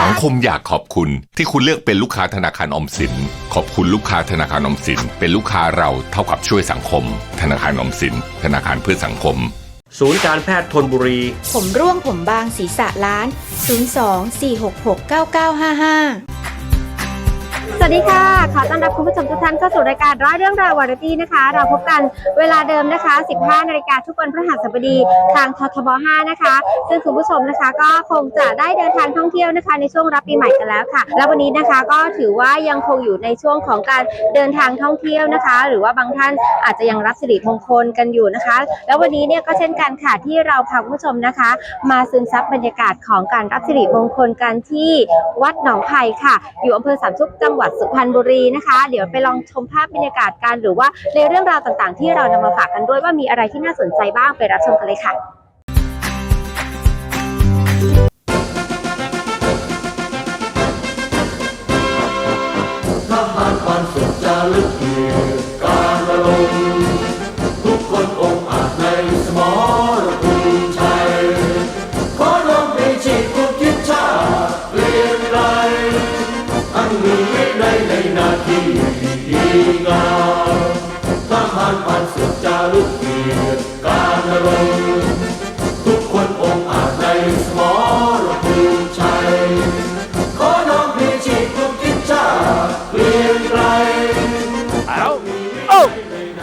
สังคมอยากขอบคุณที่คุณเลือกเป็นลูกค้าธนาคารออมสิน ขอบคุณลูกค้าธนาคารออมสิน เป็นลูกค้าเราเท่ากับช่วยสังคม ธนาคารออมสิน ธนาคารเพื่อสังคม ศูนย์การแพทย์ทนบุรี ผมร่วงผมบางศีรษะล้าน 02-466-9955 สวัสดีค่ะ ขอต้อนรับคุณผู้ชมทุกท่านเข้าสู่รายการร้อยเรื่องราววาไรตี้นะคะ เราพบกันเวลาเดิมนะคะ 15 นาฬิกาทุกวันพฤหัสบดีทางททบ 5 นะคะ ซึ่งคุณผู้ชมนะคะก็คงจะได้เดินทางท่องเที่ยวนะคะ ในช่วงรับปีใหม่กันแล้วค่ะ แล้ววันนี้นะคะก็ถือว่ายังคงอยู่ในช่วงของการเดินทางท่องเที่ยวนะคะ หรือว่าบางท่านอาจจะยังรับสิริมงคลกันอยู่นะคะ แล้ววันนี้เนี่ยก็เช่นกันค่ะที่เราพาคุณผู้ชมนะคะ มาซึมซับบรรยากาศของการรับสิริมงคลกันที่วัดหนองไผ่ค่ะ อยู่อำเภอสามชุกจังหวัดสุพรรณบุรีนะคะ เดี๋ยวไปลองชมภาพบรรยากาศกันหรือว่าในเรื่องราวต่างๆ ที่เรานำมาฝากกันด้วยว่ามีอะไรที่น่าสนใจบ้างไปรับชมกันเลยค่ะ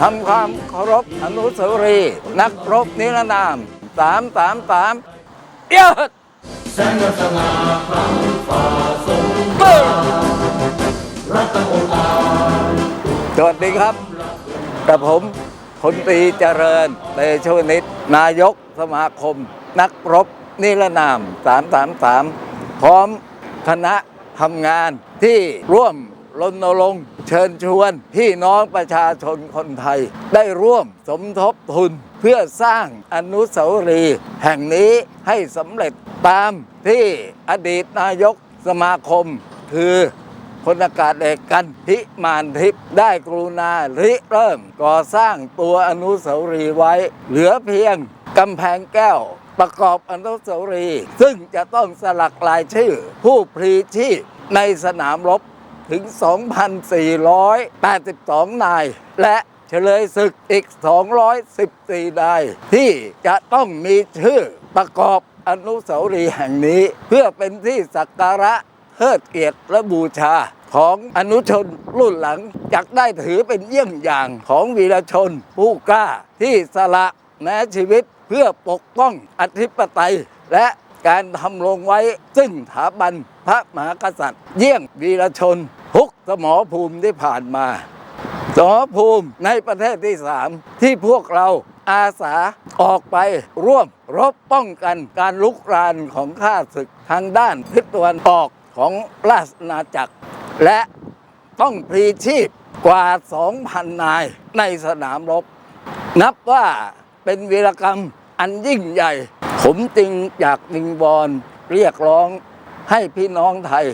ทำความเคารพอนุสาวรีย์นักรบนิรนามสามสามสามเยอะแสงสง่าพลังฝ่าสงคเปิ้รามรัตองค์อาสวัสดีครับกับผมพลตรีเจริญเตโชนิตนายกสมาคม นักรบนิรนาม 333 พร้อมคณะทำงานที่ร่วม รณรงค์เชิญชวนพี่น้องประชาชนคนไทย ได้ร่วมสมทบทุนเพื่อสร้างอนุสาวรีย์แห่งนี้ให้สำเร็จตามที่อดีตนายกสมาคม คือพลอากาศเอกกันพิมานทิพย์ได้กรุณาริเริ่มก่อสร้างตัวอนุสาวรีย์ไว้ เหลือเพียงกำแพงแก้วประกอบอนุสาวรีย์ซึ่งจะต้องสลักลายชื่อผู้พลีชีพในสนามรบ ถึง 2,482 นาย และเฉลยศึกอีก 214 นาย ที่จะต้องมีชื่อประกอบอนุสาวรีย์แห่งนี้ เพื่อเป็นที่สักการะเทิดเกียรติและบูชาของอนุชนรุ่นหลังจักได้ถือเป็นเยี่ยงอย่างของวีรชนผู้กล้าที่สละแม้ชีวิตเพื่อปกป้องอธิปไตย และ การทำลงไว้ ซึ่งถาบันพระมหากษัตริย์ เยี่ยงวีรชนทุกสมรภูมิที่ผ่านมา สมรภูมิในประเทศที่สามที่พวกเราอาสาออกไปร่วมรบป้องกันการลุกรานของข้าศึกทางด้านทิศตะวันออกของราชอาณาจักร และต้องพลีชีพกว่า 2,000 นายในสนามรบ นับว่าเป็นวีรกรรมอันยิ่งใหญ่ ผมจึงอยากวิงบอลเรียกร้องให้พี่น้องไทย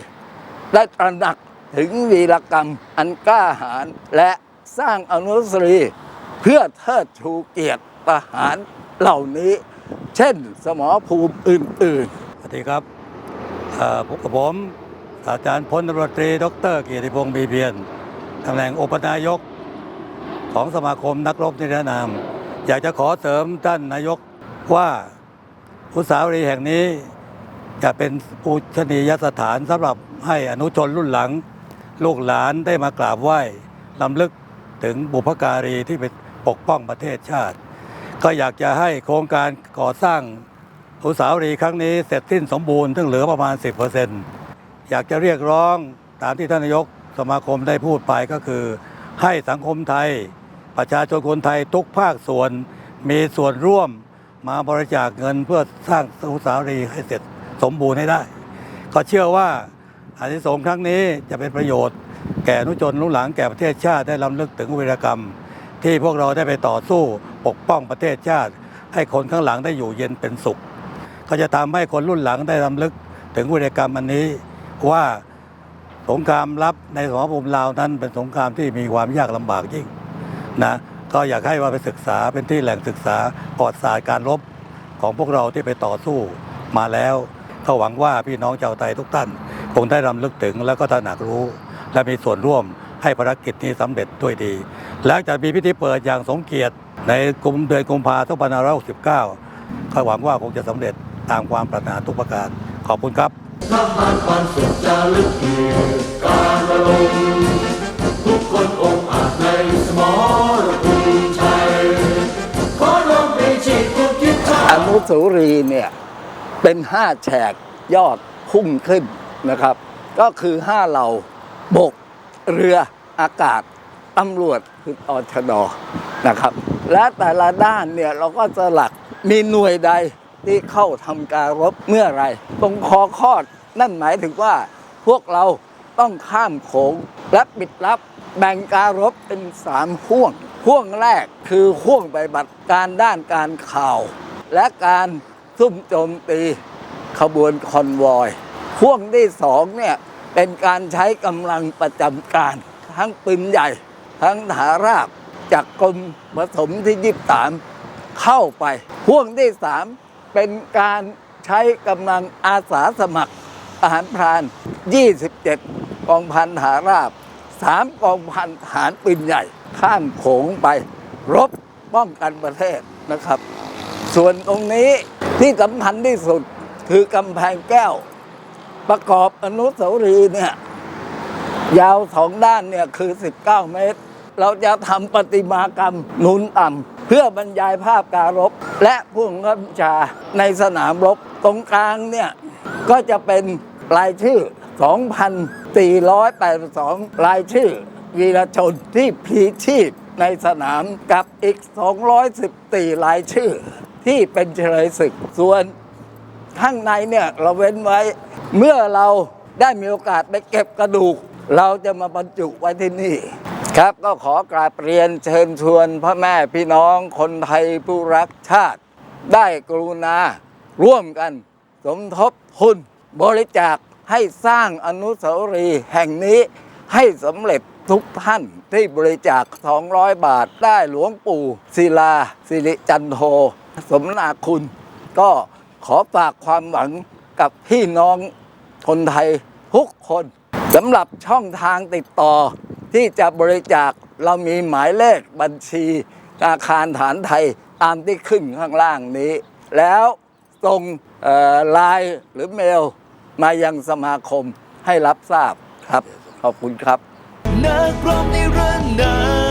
ได้ตระหนักถึงวีรกรรมอันกล้าหาญและสร้างอนุสรีเพื่อเทิดชูเกียรติทหารเหล่านี้ เช่นสมรภูมิอื่นๆสวัสดีครับพบกับผมอาจารย์พลตำรวจตรี ดรเกียรติพงศ์บีเพียรตำแหน่งอุปนายกของสมาคมนักรบนิรนาม อยากจะขอเสริมท่านนายกว่า อุตสาวรีย์แห่งนี้จะเป็นปูชนียสถานสำหรับให้อนุชนรุ่นหลัง ลูกหลานได้มากราบไหว้ลำลึกถึงบุพการีที่เป็นปกป้องประเทศชาติ ก็อยากจะให้โครงการก่อสร้างอุตสาวรีย์ครั้งนี้เสร็จสิ้นสมบูรณ์ซึ่งเหลือประมาณ 10%อยากจะเรียกร้องตามที่ท่านนายกสมาคมได้พูดไปก็คือ ให้สังคมไทย ประชาชนคนไทยทุกภาคส่วนมีส่วนร่วม มาบริจาคเงินเพื่อสร้างอุสาวรีให้เสร็จสมบูรณ์ให้ได้ ก็เชื่อว่าอานิสงส์ครั้งนี้จะเป็นประโยชน์ แก่นุชนรุ่หลังแก่ประเทศชาติได้ลำลึกถึงวีรกรรม ที่พวกเราได้ไปต่อสู้ปกป้องประเทศชาติ ให้คนข้างหลังได้อยู่เย็นเป็นสุข ก็จะทำให้คนรุ่นหลังได้ลำลึกถึงวีรกรรมอันนี้ว่าสงครามลับในสงครามภูมิลาวนั้นเป็นสงครามที่มีความยากลำบากยิ่งนะ ก็อยากให้ว่าไปศึกษาเป็นที่แหล่งศึกษาประวัติศาสตร์การรบของพวกเราที่ไปต่อสู้มาแล้วก็หวังว่าพี่น้องชาวไทยทุกท่าน คงได้รำลึกถึงแล้วก็ตระหนักรู้ และมีส่วนร่วมให้ภารกิจนี้สำเร็จด้วยดีและจะมีพิธีเปิดอย่างสมเกียรติในกุมเดือนกุมภาพันธ์2569ก็หวังว่าคงจะสำเร็จตามความปรารถนาทุกประการ ขอบคุณครับทหารปันสุดจารึกเกียรติการระลม สาวรีเนี่ยเป็นห้าแฉกยอดพุ่งขึ้นนะครับ ก็คือห้าเหล่าบกเรืออากาศตำรวจคืออชดนะครับ และแต่ละด้านเนี่ยเราก็สลักมีหน่วยใดที่เข้าทำการรบเมื่อไรตรงคอคอดนั่นหมายถึงว่าพวกเราต้องข้ามโขงและปิดลับแบ่งการรบเป็นสามห่วง ห่วงแรกคือห่วงปฏิบัติการด้านการข่าว และการซุ่มโจมตีขบวนคอนวอยห่วงที่สองเนี่ยเป็นการใช้กำลังประจำการ ทั้งปืนใหญ่ ทั้งฐาราบจากกรมผสมที่ยิบสามเข้าไปห่วงที่สามเป็นการใช้กำลังอาสาสมัครทหารพราน 27 กองพันฐาราบ 3 กองพันทหารปืนใหญ่ ข้ามโขงไป รบป้องกันประเทศนะครับ ส่วนตรงนี้ที่สำคัญที่สุดคือกำแพงแก้ว ประกอบอนุสาวรีย์เนี่ยยาวสองด้านเนี่ยคือ 19 เมตร เราจะทำประติมากรรมนุนต่ำเพื่อบรรยายภาพการรบ และผู้บับบัญชาในสนามรบตรงกลางเนี่ยก็จะเป็นรายชื่อ 2,482 รายชื่อ วีรชนที่พลีชีพในสนามกับอีก 214 รายชื่อ ที่เป็นเฉลยศึก ส่วนข้างในเนี่ยเราเว้นไว้ เมื่อเราได้มีโอกาสไปเก็บกระดูก เราจะมาบรรจุไว้ที่นี่ครับก็ขอกราบเรียนเชิญชวนพ่อแม่พี่น้องคนไทยผู้รักชาติ ได้กรุณา ร่วมกัน สมทบทุนบริจาคให้สร้างอนุสาวรีย์แห่งนี้ให้สำเร็จทุกท่านที่บริจาค 200 บาทได้หลวงปู่ศิลาสิริจันโท สมนาคุณก็ขอฝากความหวังกับพี่น้องคนไทยทุกคนสำหรับช่องทางติดต่อที่จะบริจาคเรามีหมายเลขบัญชีอาคารฐานไทยตามที่ขึ้นข้างล่างนี้ แล้วส่งไลน์หรือเมลมายังสมาคมให้รับทราบครับ ขอบคุณครับนักร้องในเรื่องน้ำ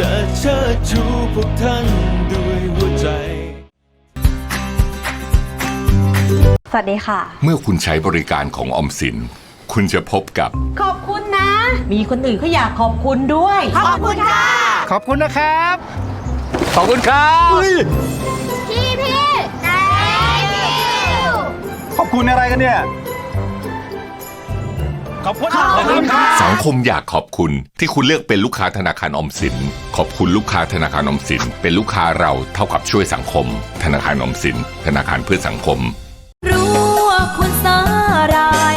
จะเชิดชูพวกท่านด้วยหัวใจ สวัสดีค่ะ เมื่อคุณใช้บริการของออมสิน คุณจะพบกับ ขอบคุณนะ มีคนอื่นเขาอยากขอบคุณด้วย ขอบคุณค่ะ ขอบคุณนะครับ ขอบคุณครับ พี่พี่ไหนพี่ขอบคุณอะไรกันเนี่ย ขอบคุณขอบคุณครับ สังคมอยากขอบคุณที่คุณเลือกเป็นลูกค้าธนาคารออมสิน ขอบคุณลูกค้าธนาคารออมสิน เป็นลูกค้าเราเท่ากับช่วยสังคม ธนาคารออมสิน ธนาคารเพื่อสังคม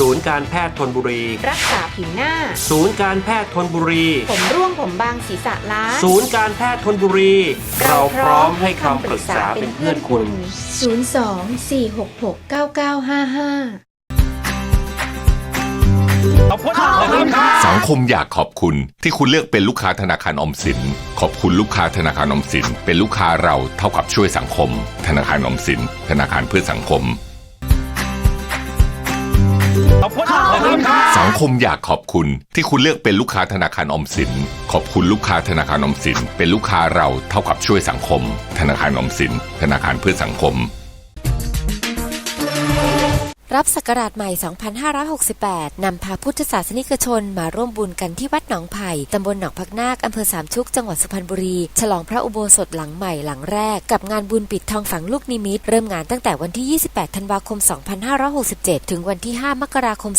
ศูนย์การแพทย์ทนบุรี รักษาผิวหน้า ศูนย์การแพทย์ทนบุรี ผมร่วงผมบางศีรษะล้านศูนย์การแพทย์ทนบุรี เราพร้อมให้คำปรึกษาเป็นเพื่อนคุณ 02 466 9955ขอบคุณขอบคุณครับสังคมอยากขอบคุณที่คุณเลือกเป็นลูกค้าธนาคารออมสิน ขอบคุณลูกค้าธนาคารออมสิน เป็นลูกค้าเราเท่ากับช่วยสังคม ธนาคารออมสิน ธนาคารเพื่อสังคม สังคมอยากขอบคุณที่คุณเลือกเป็นลูกค้าธนาคารอมสิน ขอบคุณลูกค้าธนาคารอมสิน เป็นลูกค้าเราเท่ากับช่วยสังคม ธนาคารอมสิน ธนาคารเพื่อสังคม รับศักราชใหม่ 2568 นำพาพุทธศาสนิกชนมาร่วมบุญกันที่วัดหนองไผ่ ตำบลหนองพักนาค อำเภอสามชุก จังหวัดสุพรรณบุรี ฉลองพระอุโบสถหลังใหม่หลังแรก กับงานบุญปิดทองฝังลูกนิมิต เริ่มงานตั้งแต่วันที่ 28 ธันวาคม 2567 ถึงวันที่ 5 มกราคม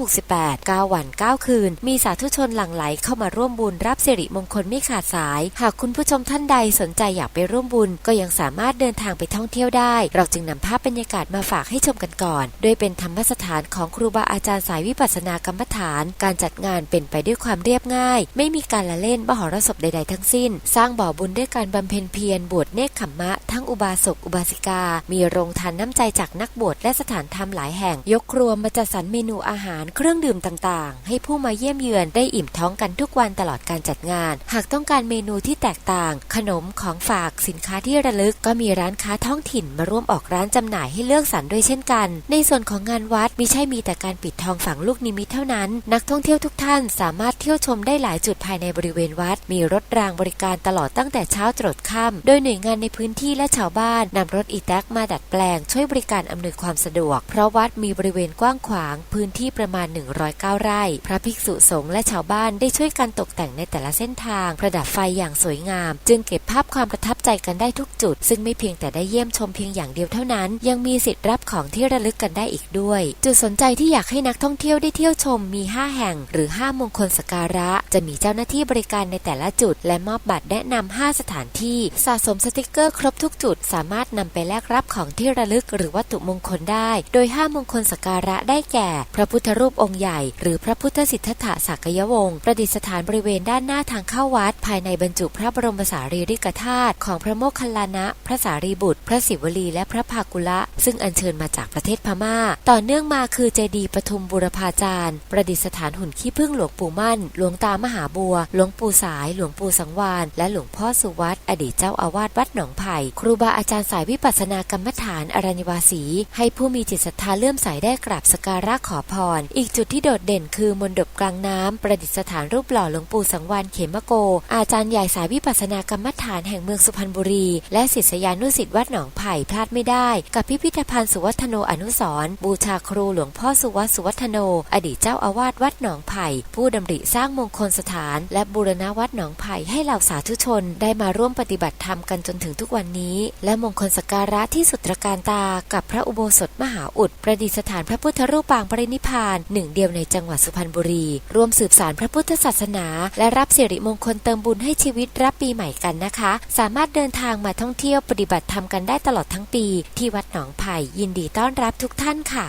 2568 9 วัน 9 คืน มีสาธุชนหลั่งไหลเข้ามาร่วมบุญรับสิริมงคลไม่ขาดสาย หากคุณผู้ชมท่านใดสนใจอยากไปร่วมบุญ ก็ยังสามารถเดินทางไปท่องเที่ยวได้ เราจึงนำภาพบรรยากาศมาฝากให้ชมกันก่อนโดยเป็นธรรมสถานของครูบาอาจารย์สายวิปัสสนากรรมฐาน การจัดงานเป็นไปด้วยความเรียบง่าย ไม่มีการละเล่นมหรสพใด ๆ ทั้งสิ้น สร้างบ่อบุญด้วยการบำเพ็ญเพียรบวชเนคขมมะ ทั้งอุบาสกอุบาสิกา มีโรงทานน้ำใจจากนักบวชและสถานธรรมหลายแห่ง ยกครัวมาจัดสรรเมนูอาหารเครื่องดื่มต่างๆ ให้ผู้มาเยี่ยมเยือนได้อิ่มท้องกันทุกวันตลอดการจัดงาน หากต้องการเมนูที่แตกต่าง ขนมของฝากสินค้าที่ระลึกก็มีร้านค้าท้องถิ่นมาร่วมออกร้านจำหน่ายให้เลือกสรรด้วยเช่นกัน ในส่วนของงานวัดมิใช่มีแต่การปิดทองฝังลูกนิมิตเท่านั้น นักท่องเที่ยวทุกท่านสามารถเที่ยวชมได้หลายจุดภายในบริเวณวัด มีรถรางบริการตลอดตั้งแต่เช้าตรดค่ำโดยหน่วยงานในพื้นที่และชาวบ้านนำรถอีแท็กมาดัดแปลง ช่วยบริการอำนวยความสะดวก เพราะวัดมีบริเวณกว้างขวาง พื้นที่ประมาณ 109 ไร่ พระภิกษุสงฆ์และชาวบ้านได้ช่วยกันตกแต่งในแต่ละเส้นทาง ประดับไฟอย่างสวยงาม จึงเก็บภาพความประทับใจกันได้ทุกจุด ซึ่งไม่เพียงแต่ได้เยี่ยมชมเพียงอย่างเดียวเท่านั้น ยังมีสิทธิ์รับของที่ระลึกกันได้อีกด้วย จุดสนใจที่อยากให้นักท่องเที่ยวได้เที่ยวชมมี 5 แห่งหรือ 5 มงคลสการะ จะมีเจ้าหน้าที่บริการในแต่ละจุด และมอบบัตรแนะนำ5สถานที่ สะสมสติกเกอร์ครบทุกจุด สามารถนำไปแลกรับของที่ระลึกหรือวัตถุมงคลได้ โดย 5 มงคลสการะได้แก่ พระพุทธรูปองค์ใหญ่ หรือพระพุทธสิทธัตถะสักยวงศ์ประดิษฐานบริเวณด้านหน้าทางเข้าวัด ภายในบรรจุพระบรมสารีริกธาตุของพระโมคคัลลานะ พระสารีบุตร พระศิวลีและพระภากุละ ซึ่งอัญเชิญมาจากประเทศพม่าต่อเนื่องมาคือเจดีย์ปทุมบุรพาจารย์ ประดิษฐานหุ่นขี้ผึ้งหลวงปู่มั่น หลวงตามหาบัว หลวงปู่สาย หลวงปู่สังวานและหลวงพ่อสุวัตอดีตเจ้าอาวาสวัดหนองไผ่ครูบาอาจารย์สายวิปัสสนากรรมฐานอรัญวาสี ให้ผู้มีจิตศรัทธาเลื่อมใสได้กราบสการะขอพร อีกจุดที่โดดเด่นคือมณฑปกลางน้ำประดิษฐานรูปหล่อหลวงปู่สังวานเขมโก อาจารย์ใหญ่สายวิปัสสนากรรมฐานแห่งเมืองสุพรรณบุรี และศิษยานุศิษย์วัดหนองไผ่พลาดไม่ได้ กับพิพิธภัณฑ์สุวัฒโนอนุสรณ์บูชาครูหลวงพ่อสุวัตสุวัฒโน อดีตเจ้าอาวาสวัดหนองไผ่ ผู้ดำริสร้างมงคลสถาน และบูรณวัดหนองไผ่ให้เหล่าสาธุชนได้มาร่วมปฏิบัติธรรมกันจนถึงทุกวันนี้ และมงคลสการะที่สุดตระการตา กับพระอุโบสถมหาอุด ประดิษฐานพระพุทธรูปปางปรินิพานหนึ่งเดียวในจังหวัดสุพรรณบุรีร่วมสืบสานพระพุทธศาสนา และรับสิริมงคลเติมบุญให้ชีวิตรับปีใหม่กันนะคะ สามารถเดินทางมาท่องเที่ยวปฏิบัติธรรมกันได้ตลอดทั้งปี ที่วัดหนองไผ่ยินดีต้อนรับทุกท่านค่ะ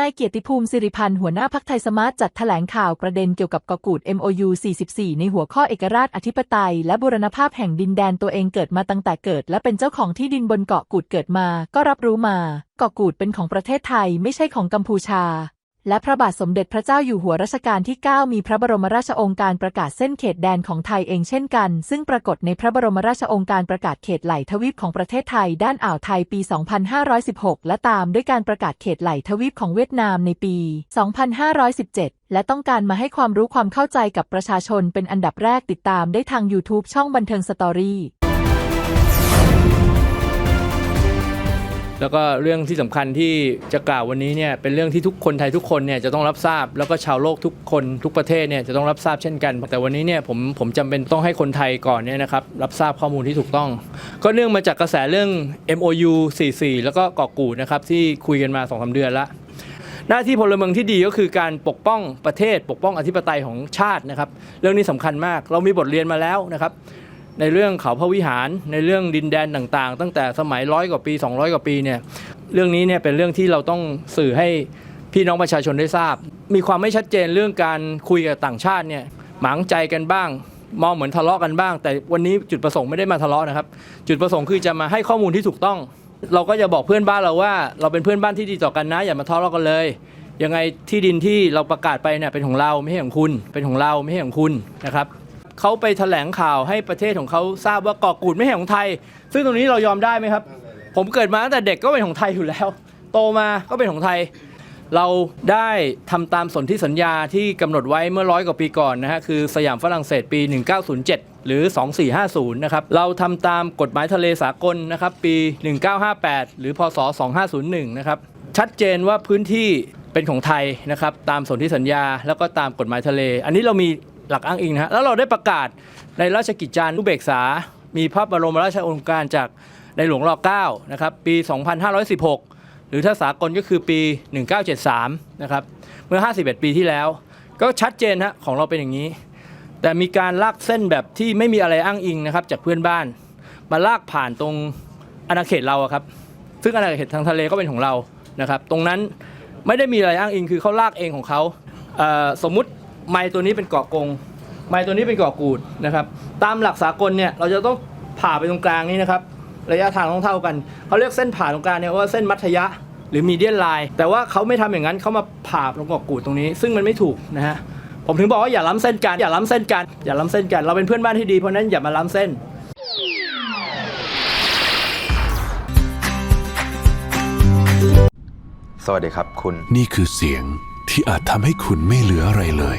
นายเกียรติภูมิสิริพันธ์หัวหน้าพักไทยสมาร์ทจัดแถลงข่าวประเด็นเกี่ยวกับกกูด MOU 44 ในหัวข้อเอกราชอธิปไตย และบูรณภาพแห่งดินแดนตัวเองเกิดมาตั้งแต่เกิด และเป็นเจ้าของที่ดินบนเกาะกูดเกิดมา ก็รับรู้มา เกาะกูดเป็นของประเทศไทยไม่ใช่ของกัมพูชา และพระบาทสมเด็จพระเจ้าอยู่หัวรัชกาลที่ 9 มีพระบรมราชองค์การประกาศเส้นเขตแดนของไทยเองเช่นกัน ซึ่งปรากฏในพระบรมราชองค์การประกาศเขตไหลทวีปของประเทศไทยด้านอ่าวไทยปี 2516 และตามด้วยการประกาศเขตไหลทวีปของเวียดนามในปี 2517 และต้องการมาให้ความรู้ความเข้าใจกับประชาชนเป็นอันดับแรกติดตามได้ทาง YouTube ช่องบันเทิงสตอรี่ แล้วก็เรื่องที่สำคัญที่จะกล่าววันนี้เนี่ยเป็นเรื่องที่ทุกคนไทยทุกคนเนี่ยจะต้องรับทราบ แล้วก็ชาวโลกทุกคนทุกประเทศเนี่ยจะต้องรับทราบเช่นกัน แต่วันนี้เนี่ยผมผมจำเป็นต้องให้คนไทยก่อนเนี่ยนะครับรับทราบข้อมูลที่ถูกต้อง ก็เนื่องมาจากกระแสเรื่อง MOU 44 แล้วก็เกาะกูดนะครับที่คุยกันมา2อสเดือนละหน้าที่พลเมืองที่ดีก็คือการปกป้องประเทศ ปกป้องอธิปไตยของชาตินะครับ เรื่องนี้สำคัญมาก เรามีบทเรียนมาแล้วนะครับ ในเรื่องเขาพระวิหารในเรื่องดินแดนต่างๆ ตั้งแต่สมัยร้อยกว่าปี 200 กว่าปีเนี่ยเรื่องนี้เนี่ยเป็นเรื่องที่เราต้องสื่อให้พี่น้องประชาชนได้ทราบ มีความไม่ชัดเจนเรื่องการคุยกับต่างชาติเนี่ยหมางใจกันบ้าง มองเหมือนทะเลาะกันบ้าง แต่วันนี้จุดประสงค์ไม่ได้มาทะเลาะนะครับ จุดประสงค์คือจะมาให้ข้อมูลที่ถูกต้อง เราก็จะบอกเพื่อนบ้านเราว่า เราเป็นเพื่อนบ้านที่ดีต่อกันนะ อย่ามาทะเลาะกันเลยยังไงที่ดินที่เราประกาศไปเนี่ยเป็นของเราไม่ใช่ของคุณ เป็นของเราไม่ใช่ของคุณนะครับ เขาไปแถลงข่าวให้ประเทศของเขาทราบว่าเกาะกูดไม่ใช่ของไทย ซึ่งตรงนี้เรายอมได้ไหมครับ ผมเกิดมาตั้งแต่เด็กก็เป็นของไทยอยู่แล้ว โตมาก็เป็นของไทย เราได้ทำตามสนธิสัญญาที่กำหนดไว้เมื่อร้อยกว่าปีก่อนนะฮะคือสยามฝรั่งเศสปี 1907 หรือ 2450 นะครับ เราทำตามกฎหมายทะเลสากลนะครับปี 1958 หรือพศ 2501 นะครับชัดเจนว่าพื้นที่เป็นของไทยนะครับตามสนธิสัญญาแล้วก็ตามกฎหมายทะเล อันนี้เรามี หลักอ้างอิงนะฮะแล้วเราได้ประกาศในราชกิจจานุเบกษา มีพระบรมราชโองการจากในหลวงร9นะครับปี 2516 หรือถ้าสากลก็คือปี 1973 นะครับ เมื่อ 51 ปีที่แล้ว ก็ชัดเจนฮะของเราเป็นอย่างนี้ แต่มีการลากเส้นแบบที่ไม่มีอะไรอ้างอิงนะครับจากเพื่อนบ้าน มาลากผ่านตรงอาณาเขตเราครับ ซึ่งอาณาเขตทางทะเลก็เป็นของเรานะครับ ตรงนั้นไม่ได้มีอะไรอ้างอิงคือเขาลากเองของเขา สมมุติ ไม้ตัวนี้เป็นเกาะกง ไม้ตัวนี้เป็นเกาะกูดนะครับ ตามหลักสากลเนี่ยเราจะต้องผ่าไปตรงกลางนี้นะครับ ระยะทางต้องเท่ากัน เขาเรียกเส้นผ่าตรงกลางเนี่ยว่าเส้นมัธยะหรือมีเดียนไลน์แต่ว่าเขาไม่ทำอย่างนั้นเขามาผ่าตรงเกาะกูดตรงนี้ ซึ่งมันไม่ถูกนะฮะผมถึงบอกว่าอย่าล้ำเส้นกันอย่าล้ำเส้นกันอย่าล้ำเส้นกัน เราเป็นเพื่อนบ้านที่ดีเพราะฉะนั้นอย่ามาล้ำเส้นสวัสดีครับคุณ นี่คือเสียงที่อาจทำให้คุณไม่เหลืออะไรเลย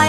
ย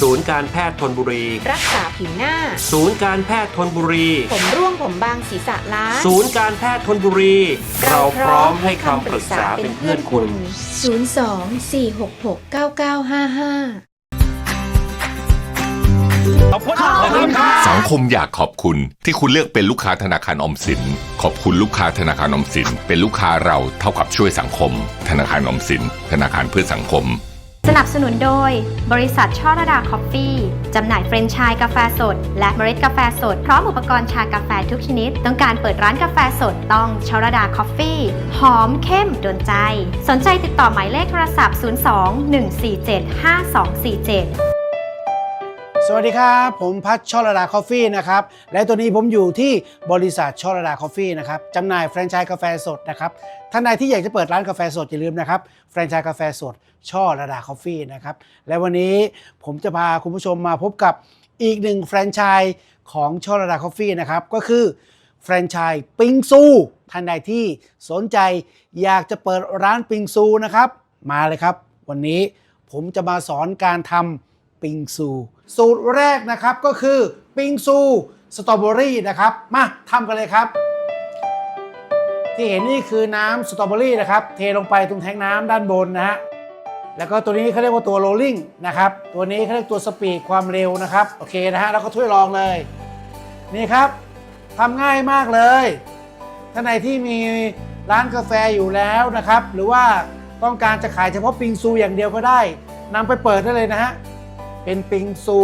ศูนย์การแพทย์ทนบุรี รักษาผิวหน้า ศูนย์การแพทย์ทนบุรี ผมร่วงผมบางศีรษะล้านศูนย์การแพทย์ทนบุรี เราพร้อมให้คำปรึกษาเป็นเพื่อนคุณ 02-466-9955สังคมอยากขอบคุณที่คุณเลือกเป็นลูกค้าธนาคารออมสิน ขอบคุณลูกค้าธนาคารออมสิน เป็นลูกค้าเราเท่ากับช่วยสังคม ธนาคารออมสิน ธนาคารเพื่อสังคม สนับสนุนโดย บริษัทช่อระดาคอฟฟี่ จำหน่ายเฟรนไชส์กาแฟสด และเมล็ดกาแฟสด พร้อมอุปกรณ์ชากาแฟทุกชนิด ต้องการเปิดร้านกาแฟสดต้องช่อระดาคอฟฟี่ หอมเข้มโดนใจ สนใจติดต่อหมายเลขโทรศัพท์ 02-147-5247สวัสดีครับ ผมพัชชอระดาคอฟฟี่นะครับ และตัวนี้ผมอยู่ที่บริษัทชอระดาคอฟฟี่นะครับจำหน่ายแฟรนไชส์กาแฟสดนะครับ ท่านใดที่อยากจะเปิดร้านกาแฟสดอย่าลืมนะครับแฟรนไชส์กาแฟสดช่อระดาคอฟฟี่นะครับและวันนี้ผมจะพาคุณผู้ชมมาพบกับอีกหนึ่งแฟรนไชส์ของช่อระดาคอฟฟี่นะครับก็คือแฟรนไชส์ปิงซูท่านใดที่สนใจอยากจะเปิดร้านปิงซูนะครับ มาเลยครับ วันนี้ผมจะมาสอนการทำปิงซู สูตรแรกนะครับก็คือปิงซูสตรอเบอรี่นะครับ มาทำกันเลยครับ ที่เห็นนี่คือน้ำสตรอเบอรี่นะครับ เทลงไปตรงแทงน้ำด้านบนนะฮะแล้วก็ตัวนี้เขาเรียกว่าตัวโรลลิ่งนะครับ ตัวนี้เขาเรียกตัวสปีดความเร็วนะครับ โอเคนะฮะ แล้วก็ถ้วยรองเลย นี่ครับทำง่ายมากเลย ท่านใดที่มีร้านกาแฟอยู่แล้วนะครับ หรือว่าต้องการจะขายเฉพาะปิงซูอย่างเดียวก็ได้นำไปเปิดได้เลยนะฮะ เป็นปิงซู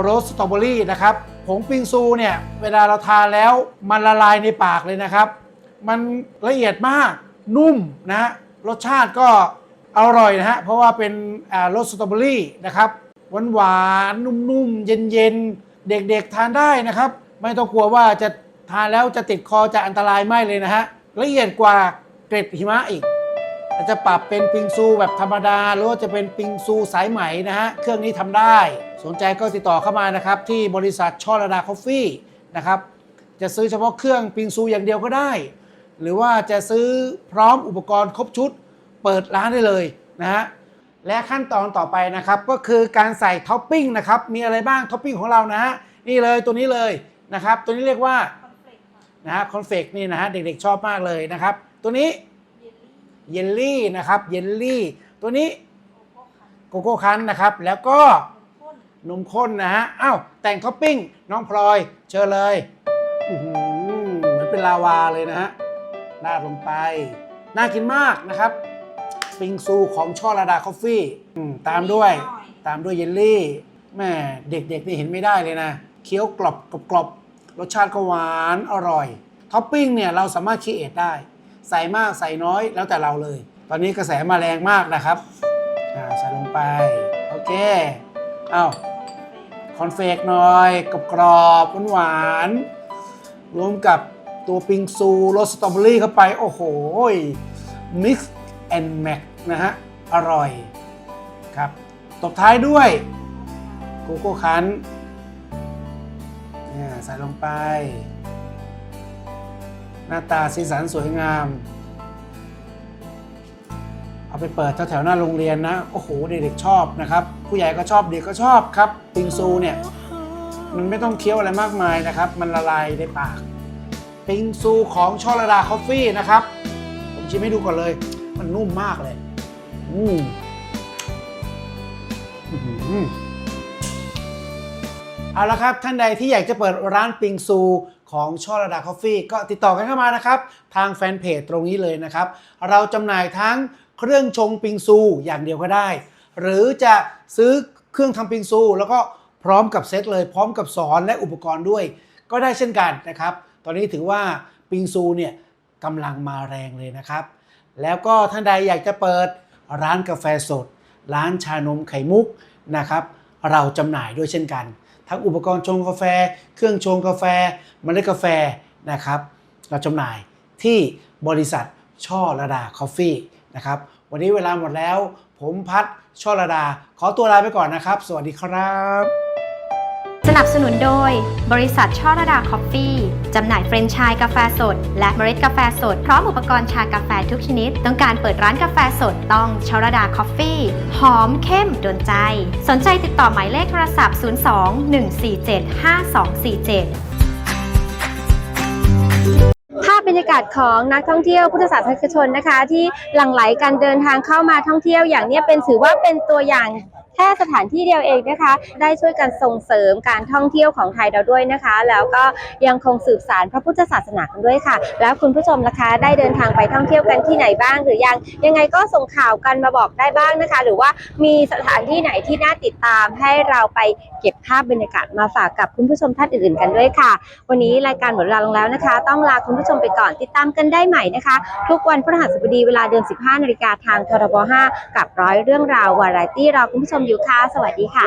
โรสสตรอเบอรี่นะครับ ผงปิงซูเนี่ย เวลาเราทานแล้วมันละลายในปากเลยนะครับ มันละเอียดมากนุ่มนะฮะรสชาติก็อร่อยนะฮะเพราะว่าเป็นรสสตรอเบอรี่นะครับหวานหวานนุ่มๆเย็นๆ เด็กๆทานได้นะครับ ไม่ต้องกลัวว่าจะทานแล้วจะติดคอจะอันตรายไม่เลยนะฮะละเอียดกว่าเกล็ดหิมะอีกอาจจะปรับเป็นปิงซูแบบธรรมดา หรือว่าจะเป็นปิงซูสายไหมนะฮะเครื่องนี้ทำได้ สนใจก็ติดต่อเข้ามานะครับที่บริษัทช่อระดาคอฟฟี่นะครับจะซื้อเฉพาะเครื่องปิงซูอย่างเดียวก็ได้ หรือว่าจะซื้อพร้อมอุปกรณ์ครบชุด เปิดร้านได้เลยนะฮะและขั้นตอนต่อไปนะครับก็คือการใส่ท็อปปิ้งนะครับมีอะไรบ้างท็อปปิ้งของเรานะฮะนี่เลยตัวนี้เลยนะครับ ตัวนี้เรียกว่านะฮะคอนเฟกนี่นะฮะเด็กๆชอบมากเลยนะครับ ตัวนี้เยลลี่นะครับเยลลี่ ตัวนี้โกโก้คันนะครับ แล้วก็นมข้นนะฮะอ้าวแต่งท็อปปิ้งน้องพลอยเชิญเลยอื้อหือเหมือนเป็นลาวาเลยนะฮะ ราดลงไป น่ากินมากนะครับ ปิงซูของช่อระดาคอฟฟี่อืมตามด้วย ตามด้วยเยลลี่แม่เด็กๆนี่เห็นไม่ได้เลยนะ เคี้ยวกรอบกรอบกรอบรสชาติก็หวานอร่อย ท็อปปิ้งเนี่ยเราสามารถคิดเอทได้ ใส่มากใส่น้อยแล้วแต่เราเลย ตอนนี้กระแสมาแรงมากนะครับอ่าใส่ลงไป โอเคเอาคอนเฟกหน่อยกรอบกรอบๆหวานๆรวมกับ ตัวปิงซูรสสตรอเบอรี่เข้าไป โอ้โหมิกซ์แอนด์แม็กนะฮะ อร่อยครับตบท้ายด้วยโกโก้คันเนี่ยใส่ลงไป หน้าตาสีสันสวยงาม เอาไปเปิดแถวๆหน้าโรงเรียนนะ โอ้โห เด็กๆชอบนะครับ ผู้ใหญ่ก็ชอบเด็กก็ชอบครับปิงซูเนี่ย มันไม่ต้องเคี้ยวอะไรมากมายนะครับ มันละลายในปาก ปิงซูของชอระดาคอฟฟี่นะครับ ผมชิมให้ดูก่อนเลย มันนุ่มมากเลย อืมอื้อหือเอาละครับ ท่านใดที่อยากจะเปิดร้านปิงซูของช่อระดาคอฟฟี่ก็ติดต่อกันเข้ามานะครับ ทางแฟนเพจตรงนี้เลยนะครับ เราจำหน่ายทั้งเครื่องชงปิงซูอย่างเดียวก็ได้ หรือจะซื้อเครื่องทำปิงซู แล้วก็พร้อมกับเซตเลย พร้อมกับสอนและอุปกรณ์ด้วย ก็ได้เช่นกันนะครับต อนนี้ถือว่าปิงซูเนี่ยกำลังมาแรงเลยนะครับ แล้วก็ท่านใดอยากจะเปิดร้านกาแฟสด ร้านชานมไข่มุกนะครับ เราจำหน่ายด้วยเช่นกัน ทั้งอุปกรณ์ชงกาแฟ เครื่องชงกาแฟเมล็ดกาแฟนะครับ เราจำหน่ายที่บริษัทช่อระดาคอฟฟี่นะครับ วันนี้เวลาหมดแล้ว ผมพัดช่อระดา ขอตัวลาไปก่อนนะครับ สวัสดีครับ สนับสนุนโดยบริษัทช่อระดาคอฟฟี่ จำหน่ายเฟรนไชส์กาแฟสด และเมล็ดกาแฟสด พร้อมอุปกรณ์ชากาแฟทุกชนิด ต้องการเปิดร้านกาแฟสดต้องชรดาคอฟฟี่หอมเข้มโดนใจ สนใจติดต่อหมายเลขโทรศัพท์ 02 147 5247ภาพบรรยากาศของนักท่องเที่ยวพุทธศาสนิกชนนะคะ ที่หลั่งไหลกันเดินทางเข้ามาท่องเที่ยวอย่างเนี้ยเป็นถือว่าเป็นตัวอย่าง แค่สถานที่เดียวเองนะคะ ได้ช่วยกันส่งเสริมการท่องเที่ยวของไทยเราด้วยนะคะ แล้วก็ยังคงสืบสารพระพุทธศาสนากันด้วยค่ะ แล้วคุณผู้ชมล่ะคะ ได้เดินทางไปท่องเที่ยวกันที่ไหนบ้าง หรือยังยังไงก็ส่งข่าวกันมาบอกได้บ้างนะคะ หรือว่ามีสถานที่ไหนที่น่าติดตามให้เราไปเก็บภาพบรรยากาศมาฝากกับคุณผู้ชมท่านอื่นๆกันด้วยค่ะ วันนี้รายการหมดเวลาลงแล้วนะคะ ต้องลาคุณผู้ชมไปก่อนติดตามกันได้ใหม่นะคะ ทุกวันพฤหัสบดีเวลาเดิม15 นาฬิกาทางทรบ5กับร้อยเรื่องราววาไรตี้รอคุณผู้ชมอยู่ค่ะ สวัสดีค่ะ